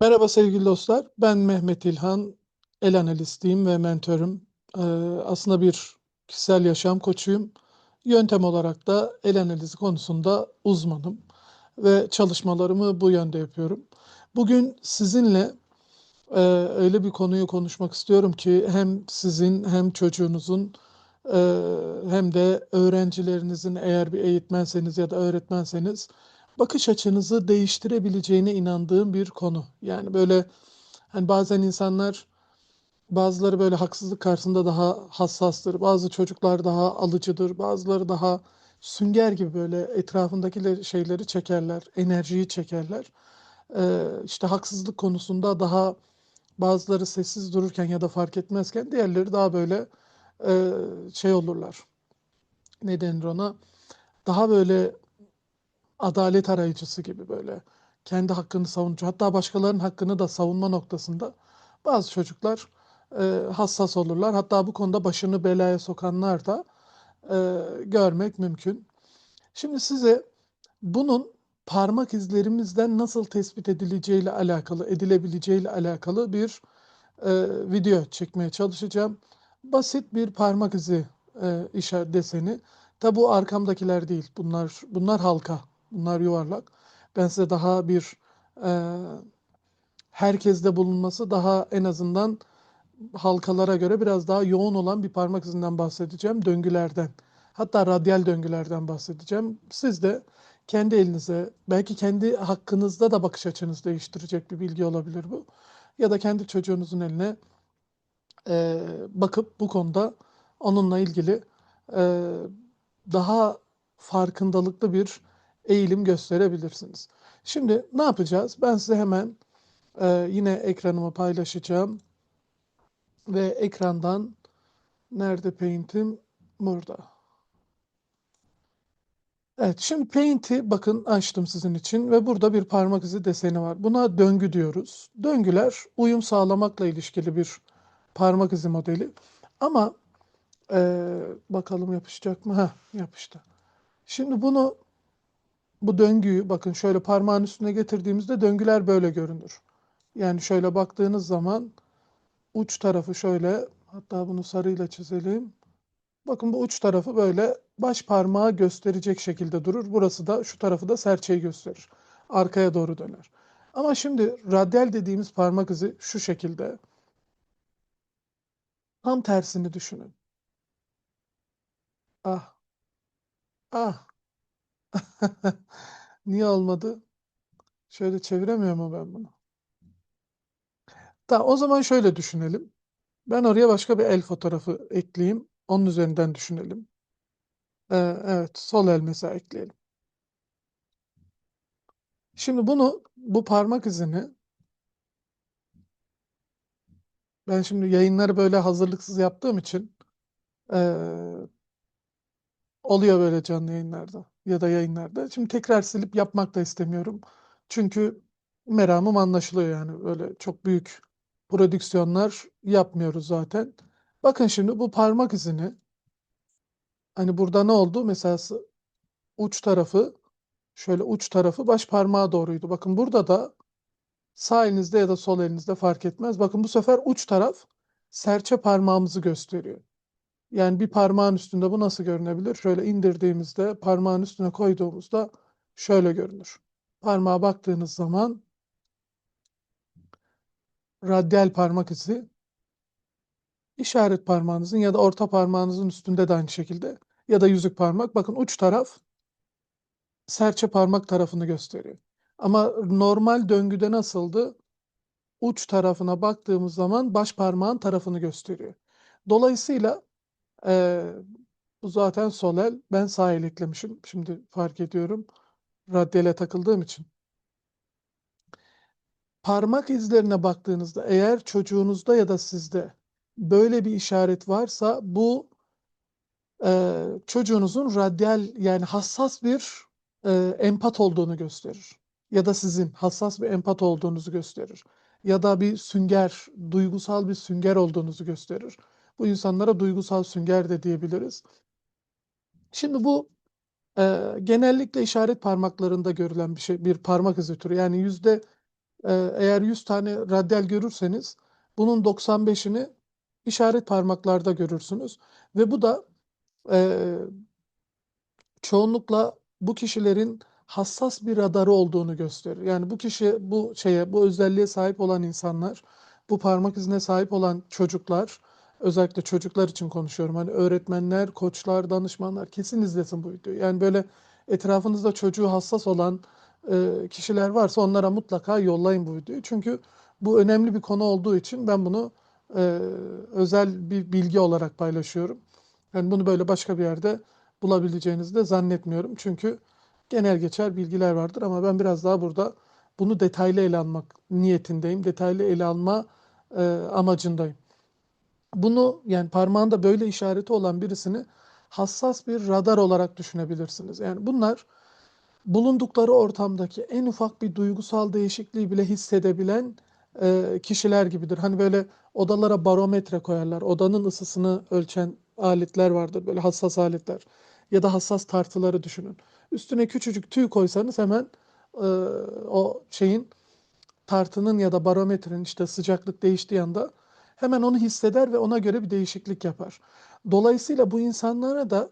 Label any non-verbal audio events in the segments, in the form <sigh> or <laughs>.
Merhaba sevgili dostlar. Ben Mehmet İlhan, el analistiyim ve mentörüm. Ee, aslında bir kişisel yaşam koçuyum. Yöntem olarak da el analizi konusunda uzmanım ve çalışmalarımı bu yönde yapıyorum. Bugün sizinle e, öyle bir konuyu konuşmak istiyorum ki hem sizin hem çocuğunuzun e, hem de öğrencilerinizin eğer bir eğitmenseniz ya da öğretmenseniz bakış açınızı değiştirebileceğine inandığım bir konu. Yani böyle hani bazen insanlar bazıları böyle haksızlık karşısında daha hassastır, bazı çocuklar daha alıcıdır, bazıları daha sünger gibi böyle etrafındaki şeyleri çekerler, enerjiyi çekerler. Ee, işte haksızlık konusunda daha bazıları sessiz dururken ya da fark etmezken diğerleri daha böyle e, şey olurlar. Ne denir ona? Daha böyle adalet arayıcısı gibi böyle kendi hakkını savunucu hatta başkalarının hakkını da savunma noktasında bazı çocuklar e, hassas olurlar. Hatta bu konuda başını belaya sokanlar da e, görmek mümkün. Şimdi size bunun parmak izlerimizden nasıl tespit edileceğiyle alakalı, edilebileceğiyle alakalı bir e, video çekmeye çalışacağım. Basit bir parmak izi e, işaret deseni. Tabi bu arkamdakiler değil. Bunlar bunlar halka. Bunlar yuvarlak. Ben size daha bir e, herkeste bulunması daha en azından halkalara göre biraz daha yoğun olan bir parmak izinden bahsedeceğim. Döngülerden. Hatta radyal döngülerden bahsedeceğim. Siz de kendi elinize, belki kendi hakkınızda da bakış açınızı değiştirecek bir bilgi olabilir bu. Ya da kendi çocuğunuzun eline e, bakıp bu konuda onunla ilgili e, daha farkındalıklı bir eğilim gösterebilirsiniz. Şimdi ne yapacağız? Ben size hemen e, yine ekranımı paylaşacağım ve ekrandan nerede Paint'im? Burada. Evet, şimdi Paint'i bakın açtım sizin için ve burada bir parmak izi deseni var. Buna döngü diyoruz. Döngüler uyum sağlamakla ilişkili bir parmak izi modeli. Ama e, bakalım yapışacak mı? Ha, yapıştı. Şimdi bunu bu döngüyü bakın şöyle parmağın üstüne getirdiğimizde döngüler böyle görünür. Yani şöyle baktığınız zaman uç tarafı şöyle hatta bunu sarıyla çizelim. Bakın bu uç tarafı böyle baş parmağı gösterecek şekilde durur. Burası da şu tarafı da serçeyi gösterir. Arkaya doğru döner. Ama şimdi radyal dediğimiz parmak izi şu şekilde. Tam tersini düşünün. Ah. Ah. <laughs> Niye olmadı? Şöyle çeviremiyor mu ben bunu? Tamam, o zaman şöyle düşünelim. Ben oraya başka bir el fotoğrafı ekleyeyim. Onun üzerinden düşünelim. Ee, evet, sol el mesela ekleyelim. Şimdi bunu, bu parmak izini ben şimdi yayınları böyle hazırlıksız yaptığım için ee, oluyor böyle canlı yayınlarda ya da yayınlarda. Şimdi tekrar silip yapmak da istemiyorum. Çünkü meramım anlaşılıyor yani. Öyle çok büyük prodüksiyonlar yapmıyoruz zaten. Bakın şimdi bu parmak izini hani burada ne oldu? Mesela uç tarafı şöyle uç tarafı baş parmağa doğruydu. Bakın burada da sağ elinizde ya da sol elinizde fark etmez. Bakın bu sefer uç taraf serçe parmağımızı gösteriyor. Yani bir parmağın üstünde bu nasıl görünebilir? Şöyle indirdiğimizde parmağın üstüne koyduğumuzda şöyle görünür. Parmağa baktığınız zaman radyal parmak izi işaret parmağınızın ya da orta parmağınızın üstünde de aynı şekilde ya da yüzük parmak. Bakın uç taraf serçe parmak tarafını gösteriyor. Ama normal döngüde nasıldı? Uç tarafına baktığımız zaman baş parmağın tarafını gösteriyor. Dolayısıyla e, bu zaten sol el. Ben sağ el eklemişim. Şimdi fark ediyorum. Radyale takıldığım için. Parmak izlerine baktığınızda eğer çocuğunuzda ya da sizde böyle bir işaret varsa bu e, çocuğunuzun radyal yani hassas bir e, empat olduğunu gösterir. Ya da sizin hassas bir empat olduğunuzu gösterir. Ya da bir sünger, duygusal bir sünger olduğunuzu gösterir. Bu insanlara duygusal sünger de diyebiliriz. Şimdi bu e, genellikle işaret parmaklarında görülen bir şey, bir parmak izi türü. Yani yüzde Ee, eğer 100 tane raddel görürseniz bunun 95'ini işaret parmaklarda görürsünüz. Ve bu da e, çoğunlukla bu kişilerin hassas bir radarı olduğunu gösterir. Yani bu kişi bu şeye, bu özelliğe sahip olan insanlar, bu parmak izine sahip olan çocuklar, özellikle çocuklar için konuşuyorum. Hani öğretmenler, koçlar, danışmanlar kesin izlesin bu videoyu. Yani böyle etrafınızda çocuğu hassas olan e, kişiler varsa onlara mutlaka yollayın bu videoyu. Çünkü bu önemli bir konu olduğu için ben bunu e, özel bir bilgi olarak paylaşıyorum. Yani bunu böyle başka bir yerde bulabileceğinizi de zannetmiyorum. Çünkü genel geçer bilgiler vardır ama ben biraz daha burada bunu detaylı ele almak niyetindeyim. Detaylı ele alma e, amacındayım. Bunu yani parmağında böyle işareti olan birisini hassas bir radar olarak düşünebilirsiniz. Yani bunlar bulundukları ortamdaki en ufak bir duygusal değişikliği bile hissedebilen e, kişiler gibidir. Hani böyle odalara barometre koyarlar. Odanın ısısını ölçen aletler vardır. Böyle hassas aletler. Ya da hassas tartıları düşünün. Üstüne küçücük tüy koysanız hemen e, o şeyin tartının ya da barometrenin işte sıcaklık değiştiği anda hemen onu hisseder ve ona göre bir değişiklik yapar. Dolayısıyla bu insanlara da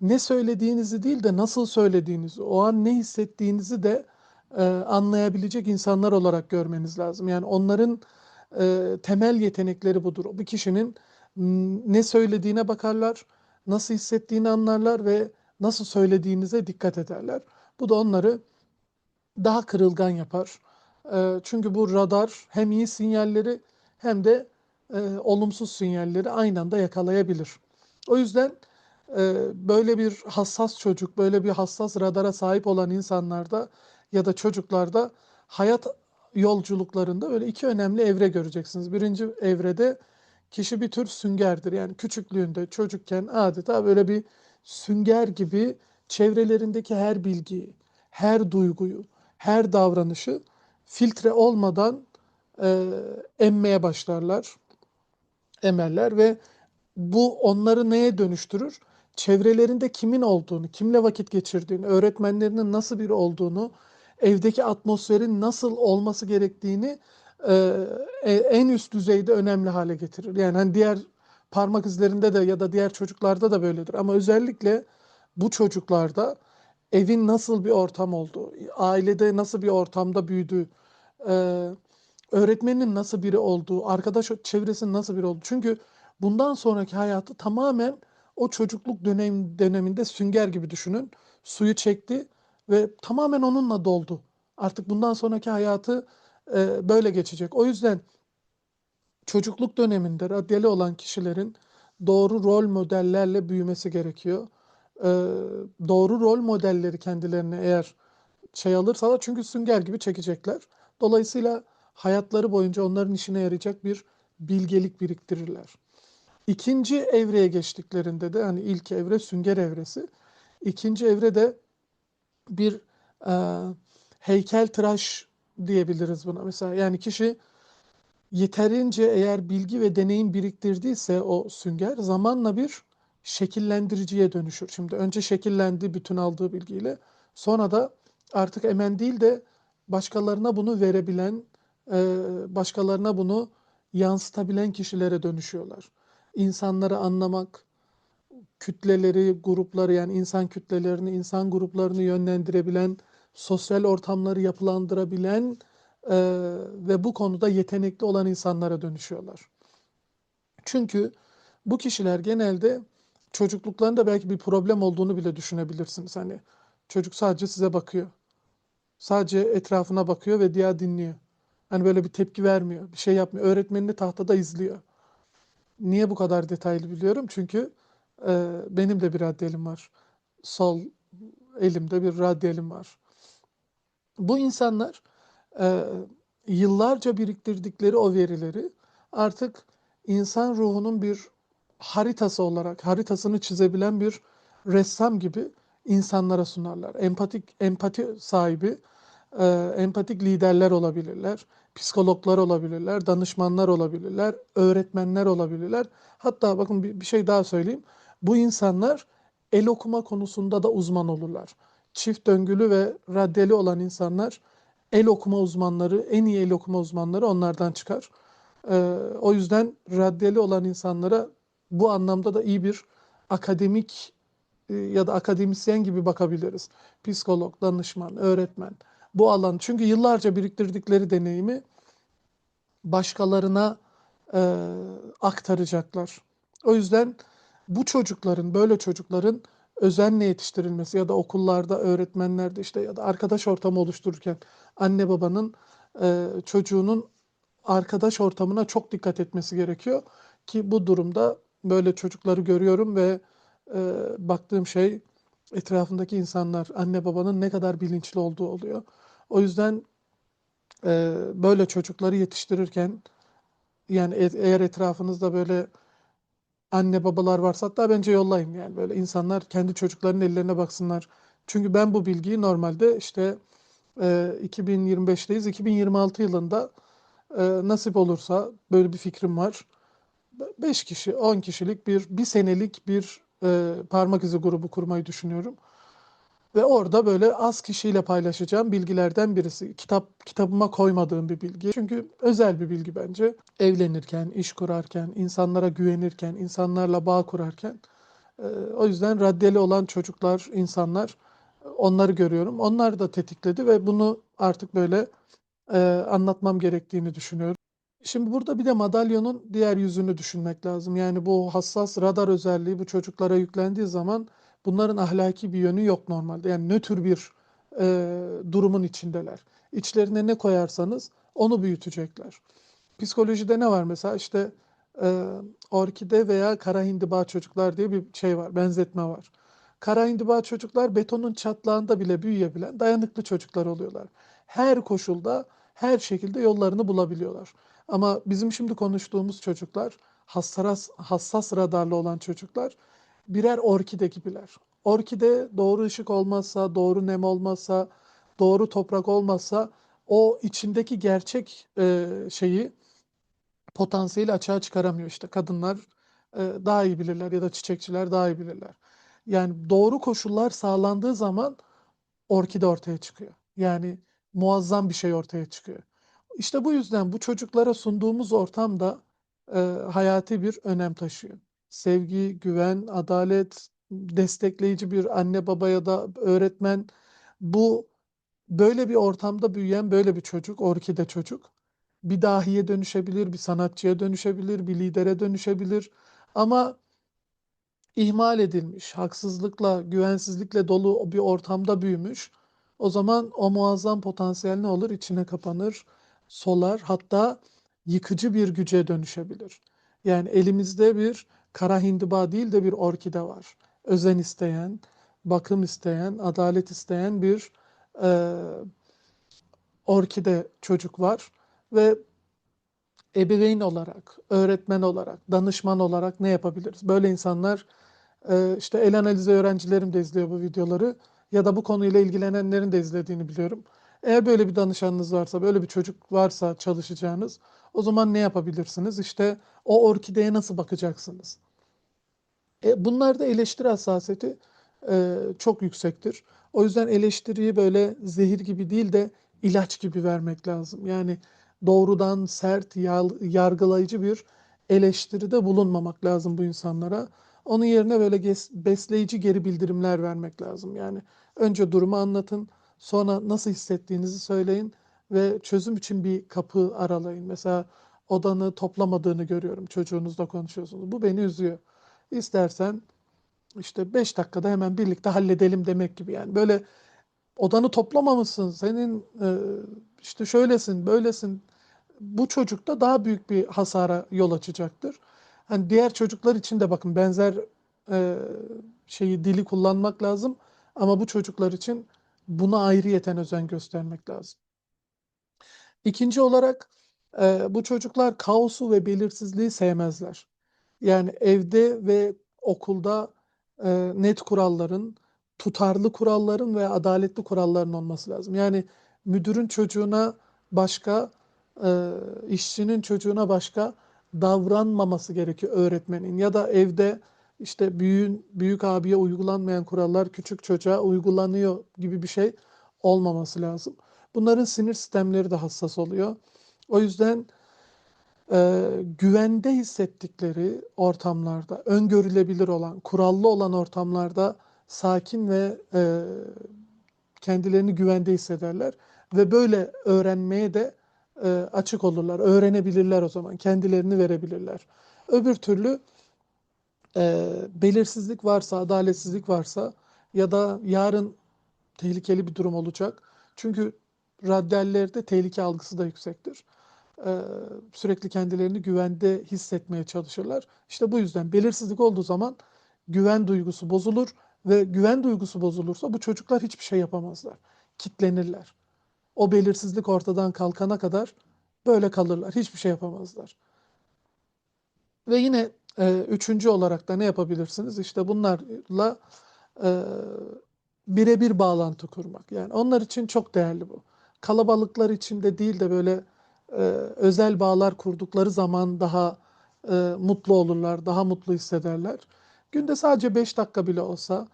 ne söylediğinizi değil de nasıl söylediğinizi, o an ne hissettiğinizi de e, anlayabilecek insanlar olarak görmeniz lazım. Yani onların e, temel yetenekleri budur. Bir kişinin ne söylediğine bakarlar, nasıl hissettiğini anlarlar ve nasıl söylediğinize dikkat ederler. Bu da onları daha kırılgan yapar. E, çünkü bu radar hem iyi sinyalleri hem de e, olumsuz sinyalleri aynı anda yakalayabilir. O yüzden e, böyle bir hassas çocuk, böyle bir hassas radara sahip olan insanlarda ya da çocuklarda hayat yolculuklarında öyle iki önemli evre göreceksiniz. Birinci evrede kişi bir tür süngerdir. Yani küçüklüğünde, çocukken adeta böyle bir sünger gibi çevrelerindeki her bilgiyi, her duyguyu, her davranışı filtre olmadan e, emmeye başlarlar, emerler ve bu onları neye dönüştürür? Çevrelerinde kimin olduğunu, kimle vakit geçirdiğini, öğretmenlerinin nasıl biri olduğunu, evdeki atmosferin nasıl olması gerektiğini e, en üst düzeyde önemli hale getirir. Yani hani diğer parmak izlerinde de ya da diğer çocuklarda da böyledir. Ama özellikle bu çocuklarda evin nasıl bir ortam olduğu, ailede nasıl bir ortamda büyüdüğü, e, öğretmenin nasıl biri olduğu, arkadaş çevresinin nasıl biri olduğu. Çünkü bundan sonraki hayatı tamamen o çocukluk dönem, döneminde sünger gibi düşünün. Suyu çekti ve tamamen onunla doldu. Artık bundan sonraki hayatı e, böyle geçecek. O yüzden çocukluk döneminde radyali olan kişilerin doğru rol modellerle büyümesi gerekiyor. E, doğru rol modelleri kendilerine eğer şey alırsalar çünkü sünger gibi çekecekler. Dolayısıyla hayatları boyunca onların işine yarayacak bir bilgelik biriktirirler. İkinci evreye geçtiklerinde de hani ilk evre sünger evresi. İkinci evre de bir e, heykel tıraş diyebiliriz buna. Mesela yani kişi yeterince eğer bilgi ve deneyim biriktirdiyse o sünger zamanla bir şekillendiriciye dönüşür. Şimdi önce şekillendi bütün aldığı bilgiyle. Sonra da artık emen değil de başkalarına bunu verebilen, başkalarına bunu yansıtabilen kişilere dönüşüyorlar. İnsanları anlamak, kütleleri, grupları yani insan kütlelerini, insan gruplarını yönlendirebilen, sosyal ortamları yapılandırabilen e, ve bu konuda yetenekli olan insanlara dönüşüyorlar. Çünkü bu kişiler genelde çocukluklarında belki bir problem olduğunu bile düşünebilirsiniz. Hani çocuk sadece size bakıyor. Sadece etrafına bakıyor ve diğer dinliyor. Hani böyle bir tepki vermiyor, bir şey yapmıyor. Öğretmenini tahtada izliyor. Niye bu kadar detaylı biliyorum? Çünkü e, benim de bir radyalim var. Sol elimde bir radyalim var. Bu insanlar e, yıllarca biriktirdikleri o verileri artık insan ruhunun bir haritası olarak, haritasını çizebilen bir ressam gibi insanlara sunarlar. Empatik, empati sahibi, e, empatik liderler olabilirler, psikologlar olabilirler, danışmanlar olabilirler, öğretmenler olabilirler. Hatta bakın bir, bir şey daha söyleyeyim. Bu insanlar el okuma konusunda da uzman olurlar çift döngülü ve raddeli olan insanlar el okuma uzmanları, en iyi el okuma uzmanları onlardan çıkar. Ee, o yüzden raddeli olan insanlara bu anlamda da iyi bir akademik e, ya da akademisyen gibi bakabiliriz. Psikolog, danışman, öğretmen. Bu alan çünkü yıllarca biriktirdikleri deneyimi başkalarına e, aktaracaklar. O yüzden bu çocukların, böyle çocukların özenle yetiştirilmesi ya da okullarda, öğretmenlerde işte ya da arkadaş ortamı oluştururken anne babanın e, çocuğunun arkadaş ortamına çok dikkat etmesi gerekiyor ki bu durumda böyle çocukları görüyorum ve e, baktığım şey etrafındaki insanlar, anne babanın ne kadar bilinçli olduğu oluyor. O yüzden e, böyle çocukları yetiştirirken yani e- eğer etrafınızda böyle anne babalar varsa hatta bence yollayın yani böyle insanlar kendi çocuklarının ellerine baksınlar. Çünkü ben bu bilgiyi normalde işte e, 2025'teyiz. 2026 yılında e, nasip olursa böyle bir fikrim var. 5 kişi, 10 kişilik bir bir senelik bir e, parmak izi grubu kurmayı düşünüyorum. Ve orada böyle az kişiyle paylaşacağım bilgilerden birisi. Kitap kitabıma koymadığım bir bilgi. Çünkü özel bir bilgi bence. Evlenirken, iş kurarken, insanlara güvenirken, insanlarla bağ kurarken. e, o yüzden raddeli olan çocuklar, insanlar onları görüyorum. Onlar da tetikledi ve bunu artık böyle e, anlatmam gerektiğini düşünüyorum. Şimdi burada bir de madalyonun diğer yüzünü düşünmek lazım. Yani bu hassas radar özelliği bu çocuklara yüklendiği zaman bunların ahlaki bir yönü yok normalde. Yani nötr bir e, durumun içindeler. İçlerine ne koyarsanız onu büyütecekler. Psikolojide ne var mesela işte e, orkide veya kara hindiba çocuklar diye bir şey var, benzetme var. Kara hindiba çocuklar betonun çatlağında bile büyüyebilen dayanıklı çocuklar oluyorlar. Her koşulda, her şekilde yollarını bulabiliyorlar. Ama bizim şimdi konuştuğumuz çocuklar, hassas, hassas radarlı olan çocuklar birer orkide gibiler. Orkide doğru ışık olmazsa, doğru nem olmazsa, doğru toprak olmazsa o içindeki gerçek e, şeyi potansiyeli açığa çıkaramıyor işte. Kadınlar e, daha iyi bilirler ya da çiçekçiler daha iyi bilirler. Yani doğru koşullar sağlandığı zaman orkide ortaya çıkıyor. Yani muazzam bir şey ortaya çıkıyor. İşte bu yüzden bu çocuklara sunduğumuz ortam da e, hayati bir önem taşıyor. Sevgi, güven, adalet, destekleyici bir anne baba ya da öğretmen bu böyle bir ortamda büyüyen böyle bir çocuk, orkide çocuk bir dahiye dönüşebilir, bir sanatçıya dönüşebilir, bir lidere dönüşebilir. Ama ihmal edilmiş, haksızlıkla, güvensizlikle dolu bir ortamda büyümüş. O zaman o muazzam potansiyel ne olur? İçine kapanır, solar, hatta yıkıcı bir güce dönüşebilir. Yani elimizde bir kara hindiba değil de bir orkide var. Özen isteyen, bakım isteyen, adalet isteyen bir e, orkide çocuk var ve ebeveyn olarak, öğretmen olarak, danışman olarak ne yapabiliriz? Böyle insanlar e, işte el analizi öğrencilerim de izliyor bu videoları ya da bu konuyla ilgilenenlerin de izlediğini biliyorum. Eğer böyle bir danışanınız varsa, böyle bir çocuk varsa çalışacağınız, o zaman ne yapabilirsiniz? İşte o orkideye nasıl bakacaksınız? E, bunlarda eleştiri hassasiyeti e, çok yüksektir. O yüzden eleştiriyi böyle zehir gibi değil de ilaç gibi vermek lazım. Yani doğrudan sert, yargılayıcı bir eleştiride bulunmamak lazım bu insanlara. Onun yerine böyle besleyici geri bildirimler vermek lazım. Yani önce durumu anlatın, sonra nasıl hissettiğinizi söyleyin ve çözüm için bir kapı aralayın. Mesela odanı toplamadığını görüyorum, çocuğunuzla konuşuyorsunuz. Bu beni üzüyor. İstersen işte 5 dakikada hemen birlikte halledelim demek gibi yani. Böyle odanı toplamamışsın, senin e, işte şöylesin, böylesin. Bu çocukta daha büyük bir hasara yol açacaktır. Hani diğer çocuklar için de bakın benzer e, şeyi dili kullanmak lazım ama bu çocuklar için buna ayrıyeten özen göstermek lazım. İkinci olarak e, bu çocuklar kaosu ve belirsizliği sevmezler. Yani evde ve okulda e, net kuralların, tutarlı kuralların ve adaletli kuralların olması lazım. Yani müdürün çocuğuna başka, e, işçinin çocuğuna başka davranmaması gerekiyor öğretmenin. Ya da evde işte büyüğün, büyük abiye uygulanmayan kurallar küçük çocuğa uygulanıyor gibi bir şey olmaması lazım. Bunların sinir sistemleri de hassas oluyor. O yüzden e, güvende hissettikleri ortamlarda, öngörülebilir olan, kurallı olan ortamlarda sakin ve e, kendilerini güvende hissederler ve böyle öğrenmeye de e, açık olurlar. Öğrenebilirler o zaman, kendilerini verebilirler. Öbür türlü e, belirsizlik varsa, adaletsizlik varsa ya da yarın tehlikeli bir durum olacak. Çünkü raddellerde tehlike algısı da yüksektir. Ee, sürekli kendilerini güvende hissetmeye çalışırlar. İşte bu yüzden belirsizlik olduğu zaman güven duygusu bozulur ve güven duygusu bozulursa bu çocuklar hiçbir şey yapamazlar. Kitlenirler. O belirsizlik ortadan kalkana kadar böyle kalırlar. Hiçbir şey yapamazlar. Ve yine e, üçüncü olarak da ne yapabilirsiniz? İşte bunlarla e, birebir bağlantı kurmak. Yani onlar için çok değerli bu. Kalabalıklar içinde değil de böyle e, özel bağlar kurdukları zaman daha e, mutlu olurlar, daha mutlu hissederler. Günde sadece 5 dakika bile olsa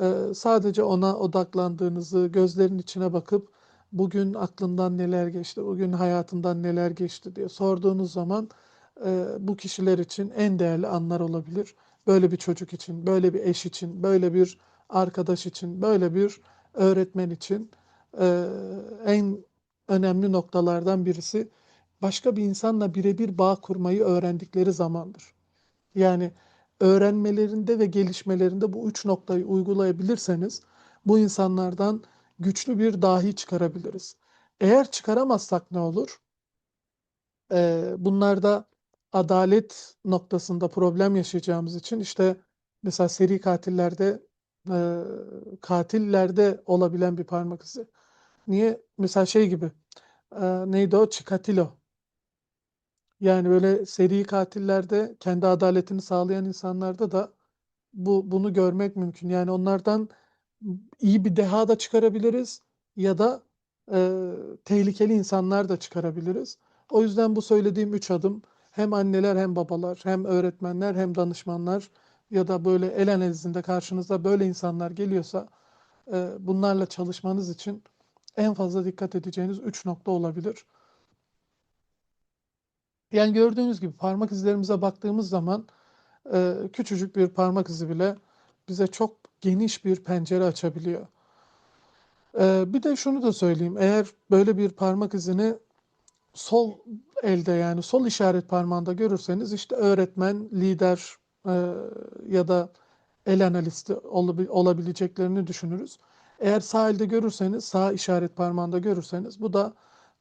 e, sadece ona odaklandığınızı, gözlerin içine bakıp bugün aklından neler geçti, bugün hayatından neler geçti diye sorduğunuz zaman e, bu kişiler için en değerli anlar olabilir. Böyle bir çocuk için, böyle bir eş için, böyle bir arkadaş için, böyle bir öğretmen için e, en önemli noktalardan birisi başka bir insanla birebir bağ kurmayı öğrendikleri zamandır. Yani öğrenmelerinde ve gelişmelerinde bu üç noktayı uygulayabilirseniz bu insanlardan güçlü bir dahi çıkarabiliriz. Eğer çıkaramazsak ne olur? Ee, bunlarda adalet noktasında problem yaşayacağımız için işte mesela seri katillerde e, katillerde olabilen bir parmak izi. Niye? Mesela şey gibi e, neydi o? Chikatilo. Yani böyle seri katillerde kendi adaletini sağlayan insanlarda da bu bunu görmek mümkün. Yani onlardan iyi bir deha da çıkarabiliriz ya da e, tehlikeli insanlar da çıkarabiliriz. O yüzden bu söylediğim üç adım hem anneler hem babalar hem öğretmenler hem danışmanlar ya da böyle el analizinde karşınıza böyle insanlar geliyorsa e, bunlarla çalışmanız için en fazla dikkat edeceğiniz üç nokta olabilir. Yani gördüğünüz gibi parmak izlerimize baktığımız zaman e, küçücük bir parmak izi bile bize çok geniş bir pencere açabiliyor. E, bir de şunu da söyleyeyim. Eğer böyle bir parmak izini sol elde yani sol işaret parmağında görürseniz işte öğretmen, lider e, ya da el analisti olabileceklerini düşünürüz. Eğer sağ elde görürseniz, sağ işaret parmağında görürseniz bu da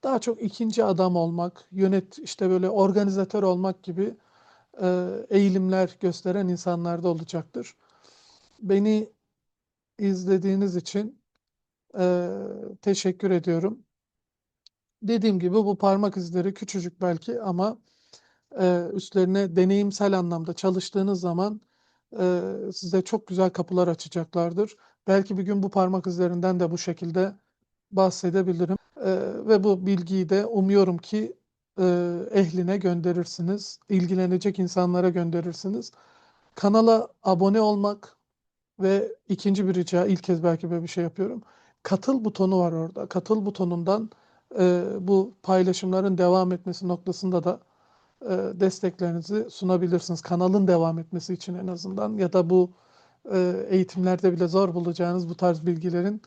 daha çok ikinci adam olmak, yönet işte böyle organizatör olmak gibi e, eğilimler gösteren insanlarda olacaktır. Beni izlediğiniz için e, teşekkür ediyorum. Dediğim gibi bu parmak izleri küçücük belki ama e, üstlerine deneyimsel anlamda çalıştığınız zaman e, size çok güzel kapılar açacaklardır. Belki bir gün bu parmak izlerinden de bu şekilde bahsedebilirim. E, ve bu bilgiyi de umuyorum ki e, ehline gönderirsiniz, ilgilenecek insanlara gönderirsiniz. Kanala abone olmak ve ikinci bir rica, ilk kez belki böyle bir şey yapıyorum. Katıl butonu var orada. Katıl butonundan e, bu paylaşımların devam etmesi noktasında da e, desteklerinizi sunabilirsiniz. Kanalın devam etmesi için en azından ya da bu e, eğitimlerde bile zor bulacağınız bu tarz bilgilerin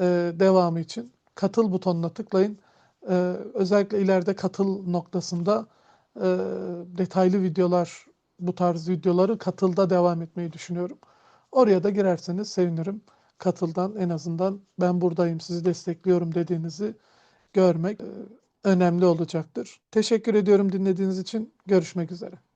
e, devamı için katıl butonuna tıklayın. E, özellikle ileride katıl noktasında e, detaylı videolar, bu tarz videoları katılda devam etmeyi düşünüyorum. Oraya da girerseniz sevinirim. Katıldan en azından ben buradayım, sizi destekliyorum dediğinizi görmek önemli olacaktır. Teşekkür ediyorum dinlediğiniz için. Görüşmek üzere.